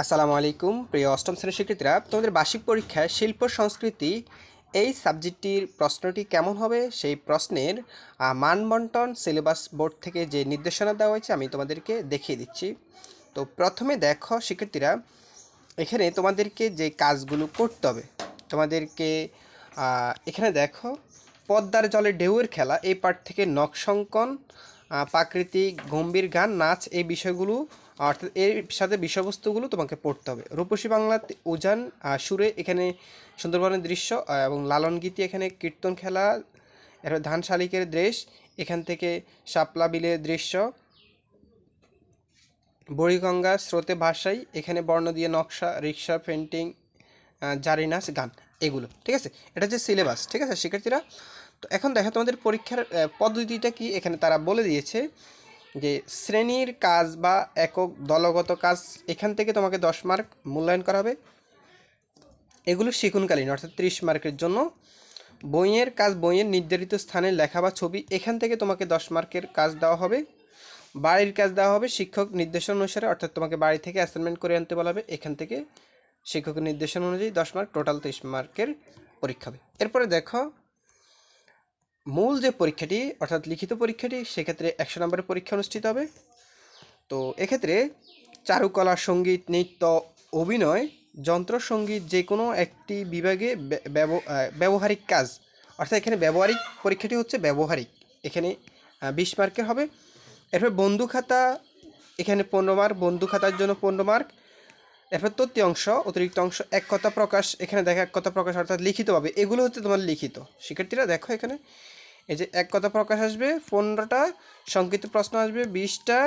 আসসালামু আলাইকুম, প্রিয় অষ্টম শ্রেণির শিক্ষার্থীরা, তোমাদের বার্ষিক পরীক্ষায় শিল্প সংস্কৃতি এই সাবজেক্টটির প্রশ্নটি কেমন হবে? সেই প্রশ্নের মানবন্টন সিলেবাস বোর্ড থেকে যে নির্দেশনা দেওয়া হয়েছে, আমি তোমাদেরকে দেখিয়ে দিচ্ছি। তো প্রথমে দেখো শিক্ষার্থীরা, এখানে তোমাদেরকে যে কাজগুলো করতে হবে, তোমাদেরকে এখানে দেখো, পদ্মার জলে ঢেউয়ের খেলা, এই পার্ট থেকে নকশঙ্কন প্রাকৃতিক গম্ভীর গান, নাচ এই বিষয়গুলো, অর্থাৎ এর সাথে বিষয়বস্তুগুলো তোমাকে পড়তে হবে। রূপসী বাংলা উজান সুরে এখানে সুন্দরবনের দৃশ্য এবং লালন গীতি এখানে কীর্তন খেলা, এরপর ধান শালিকের দেশ, এখান থেকে শাপলা বিলের দৃশ্য, বুড়িগঙ্গা স্রোতে ভাষাই এখানে বর্ণ দিয়ে নকশা, রিক্সা পেন্টিং জারি নাচ, গান, এগুলো, ঠিক আছে? এটা হচ্ছে সিলেবাস ঠিক আছে শিক্ষার্থীরা? তো এখন দেখো তোমাদের পরীক্ষার পদ্ধতিটা কি? এখানে তারা বলে দিয়েছে যে শ্রেণির কাজ বা একক দলগত কাজ এখান থেকে তোমাকে দশ মার্ক মূল্যায়ন করা হবে। এগুলো শিখুনকালীন, অর্থাৎ ত্রিশ মার্কের জন্য। বইয়ের কাজ, বইয়ের নির্ধারিত স্থানে লেখা বা ছবি এখান থেকে তোমাকে দশ মার্কের কাজ দেওয়া হবে। বাড়ির কাজ দেওয়া হবে, শিক্ষক নির্দেশন অনুসারে, অর্থাৎ তোমাকে বাড়ি থেকে অ্যাসাইনমেন্ট করে আনতে বলা হবে। এখান থেকে শিক্ষকের নির্দেশন অনুযায়ী দশ মার্ক টোটাল তেইশ মার্কের পরীক্ষা হবে। এরপরে দেখো মূল যে পরীক্ষাটি, অর্থাৎ লিখিত পরীক্ষাটি, সেক্ষেত্রে একশো নম্বরের পরীক্ষা অনুষ্ঠিত হবে। তো এক্ষেত্রে চারুকলা, সংগীত, নৃত্য, অভিনয় যন্ত্রসঙ্গীত যে কোনো একটি বিভাগে ব্য- ব্যবহারিক কাজ, অর্থাৎ এখানে ব্যবহারিক পরীক্ষাটি হচ্ছে ব্যবহারিক। এখানে বিশ মার্কের হবে। এরপর বন্ধু খাতা, এখানে পনেরো মার্ক, বন্ধু খাতার জন্য পনেরো মার্ক। এরপর তথ্য অংশ, অতিরিক্ত অংশ, এক কথা প্রকাশ, এখানে দেখা এক কথা প্রকাশ, অর্থাৎ লিখিতভাবে। এগুলো হচ্ছে তোমার লিখিত। শিক্ষার্থীরা, দেখো এখানে। এই যে এক কথা প্রকাশ আসবে, পনেরোটা, সংক্ষিপ্ত প্রশ্ন আসবে, বিশটা,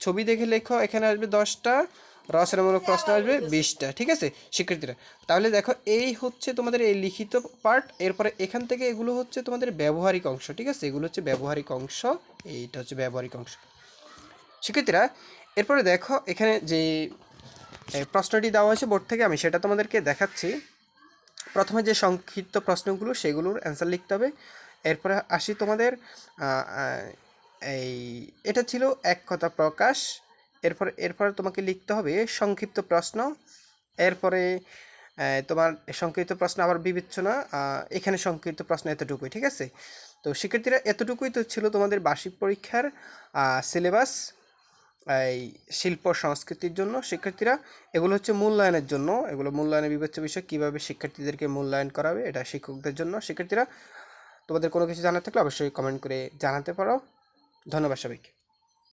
ছবি দেখে লেখো, এখানে আসবে দশটা, রচনামূলক প্রশ্ন আসবে, বিশটা, ঠিক আছে? শিক্ষার্থীরা, তাহলে দেখো এই হচ্ছে তোমাদের এই লিখিত পার্ট। এরপরে এখান থেকে এগুলো হচ্ছে তোমাদের ব্যবহারিক অংশ, ঠিক আছে? এগুলো হচ্ছে ব্যবহারিক অংশ, এইটা হচ্ছে ব্যবহারিক অংশ। শিক্ষার্থীরা, এরপরে দেখো এখানে যে প্রশ্নটি দেওয়া হয়েছে বোর্ড থেকে, আমি সেটা তোমাদেরকে দেখাচ্ছি। প্রথমে যে সংক্ষিপ্ত প্রশ্নগুলো, সেগুলোর অ্যান্সার লিখতে হবে। এরপরে আসি তোমাদের এই, এটা ছিল এক কথা প্রকাশ। এরপর, এরপরে তোমাকে লিখতে হবে সংক্ষিপ্ত প্রশ্ন। এরপরে তোমার সংক্ষিপ্ত প্রশ্ন আবার বিবেচনা এখানে সংক্ষিপ্ত প্রশ্ন এতটুকুই, ঠিক আছে? তো শিক্ষার্থীরা, এতটুকুই তো ছিল তোমাদের বার্ষিক পরীক্ষার সিলেবাস এই শিল্প সংস্কৃতির জন্য শিক্ষার্থীরা এগুলো হচ্ছে মূল্যায়নের জন্য। এগুলো মূল্যায়নের বিবেচ্য বিষয়, কীভাবে শিক্ষার্থীদেরকে মূল্যায়ন করাবে, এটা শিক্ষকদের জন্য। শিক্ষার্থীরা তোমাদের কোনো কিছু জানার থাকলে অবশ্যই কমেন্ট করে জানাতে পারো। ধন্যবাদ সবাইকে।